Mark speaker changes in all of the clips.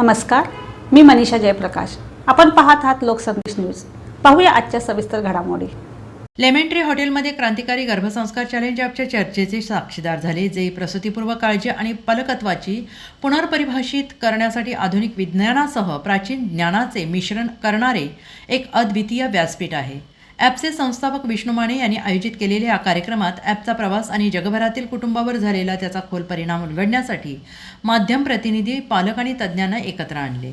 Speaker 1: नमस्कार मी मनीषा जयप्रकाश. आपण पाहत आहात लोकसंदेश न्यूज. पाहूया आजच्या सविस्तर घडामोडी.
Speaker 2: लेमेंट्री हॉटेलमध्ये क्रांतिकारी गर्भसंस्कार चॅलेंज ॲपच्या चर्चेचे साक्षीदार झाले जे प्रसूतीपूर्व काळजी आणि पलकत्वाची पुनर्परिभाषित करण्यासाठी आधुनिक विज्ञानासह प्राचीन ज्ञानाचे मिश्रण करणारे एक अद्वितीय व्यासपीठ आहे. ॲपचे संस्थापक विष्णू माने यांनी आयोजित केलेल्या या कार्यक्रमात ॲपचा प्रवास आणि जगभरातील कुटुंबावर झालेला त्याचा खोल परिणाम उलगडण्यासाठी माध्यम प्रतिनिधी पालक आणि तज्ज्ञांना एकत्र आणले.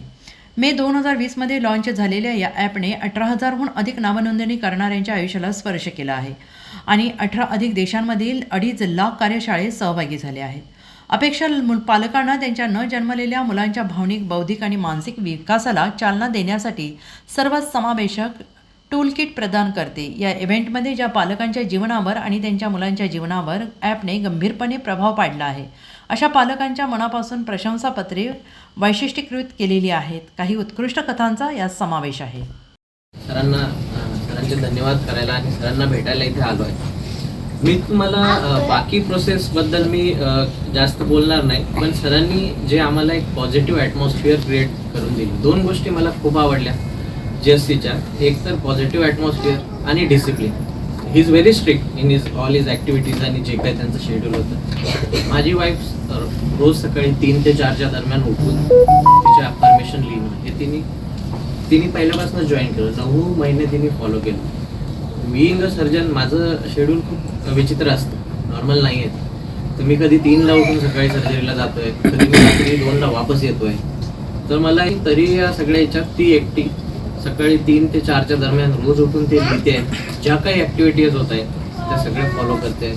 Speaker 2: मे दोन हजार वीसमध्ये लॉन्च झालेल्या या ॲपने अठरा हजारहून अधिक नावनोंदणी करणाऱ्यांच्या आयुष्याला स्पर्श केला आहे आणि अठरा अधिक देशांमधील अडीच लाख कार्यशाळेत सहभागी झाले आहेत. अपेक्षा पालकांना त्यांच्या न जन्मलेल्या मुलांच्या भावनिक बौद्धिक आणि मानसिक विकासाला चालना देण्यासाठी सर्वात समावेशक टूल किट प्रदान करते. या इव्हेंटमध्ये ज्या पालकांच्या जीवनावर आणि त्यांच्या मुलांच्या जीवनावर ॲपने गंभीरपणे प्रभाव पाडला आहे. अशा पालकांच्या मनापासून प्रशंसापत्रे वैशिष्ट्यीकृत केलेली आहेत. काही उत्कृष्ट कथांचा यात समावेश आहे.
Speaker 3: सरांना सरांचे धन्यवाद करायला आणि सरांना भेटायला इथे आलो आहे मी तुम्हाला बाकी प्रोसेसबद्दल मी जास्त बोलणार नाही. पण सरांनी जे आम्हाला एक पॉझिटिव्ह ॲटमॉस्फिअर क्रिएट करून दिली. दोन गोष्टी मला खूप आवडल्या. जी एकतर एक तर पॉझिटिव्ह ॲटमॉस्फिअर आणि discipline he is very strict in is all is activities आणि जे काही त्यांचं शेड्यूल होतं. माझी वाईफ रोज सकाळी तीन ते चारच्या दरम्यान उठून तिच्या परमिशन लिहिणं हे तिने तिने पहिल्यापासून जॉईन केलं. नऊ महिने तिने फॉलो केलं. मी अ सर्जन माझं शेड्यूल खूप विचित्र असतं. नॉर्मल नाही आहे तर मी कधी तीनला उठून सकाळी सर्जरीला जातोय कधी मी रात्री दोनला वापस येतोय. तर मला तरी या सगळ्या याच्यात ती एकटी सकाळी तीन ते चारच्या दरम्यान रोज उठून ते लिहिते. ज्या काही ॲक्टिव्हिटीज होत आहेत त्या सगळ्या फॉलो करते.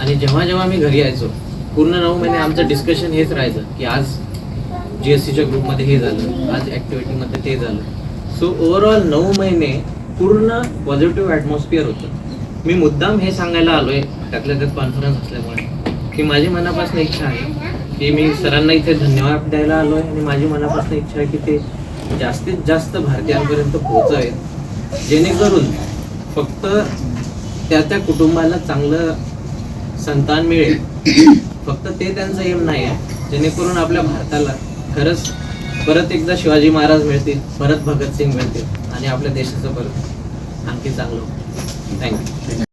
Speaker 3: आणि जेव्हा जेव्हा मी घरी यायचो पूर्ण नऊ महिने आमचं डिस्कशन हेच राहायचं की आज जी एस सीच्या ग्रुपमध्ये हे झालं आज ॲक्टिव्हिटीमध्ये ते झालं. सो ओव्हरऑल नऊ महिने पूर्ण पॉझिटिव्ह ॲटमॉस्फिअर होतं. मी मुद्दाम हे सांगायला आलो आहे त्यातल्या त्यात कॉन्फरन्स असल्यामुळे की माझी मनापासून इच्छा आहे की मी सरांना इथे धन्यवाद द्यायला आलो आहे आणि माझी मनापासून इच्छा आहे की ते जास्तीत जास्त भारतीयांपर्यंत पोहोचावेत जेणेकरून फक्त त्या त्या कुटुंबाला चांगलं संतान मिळेल. फक्त ते त्यांचं एम नाही आहे. जेणेकरून आपल्या भारताला खरंच परत एकदा शिवाजी महाराज मिळतील परत भगतसिंग मिळतील आणि आपल्या देशाचं परत आणखी चांगलं थँक्यू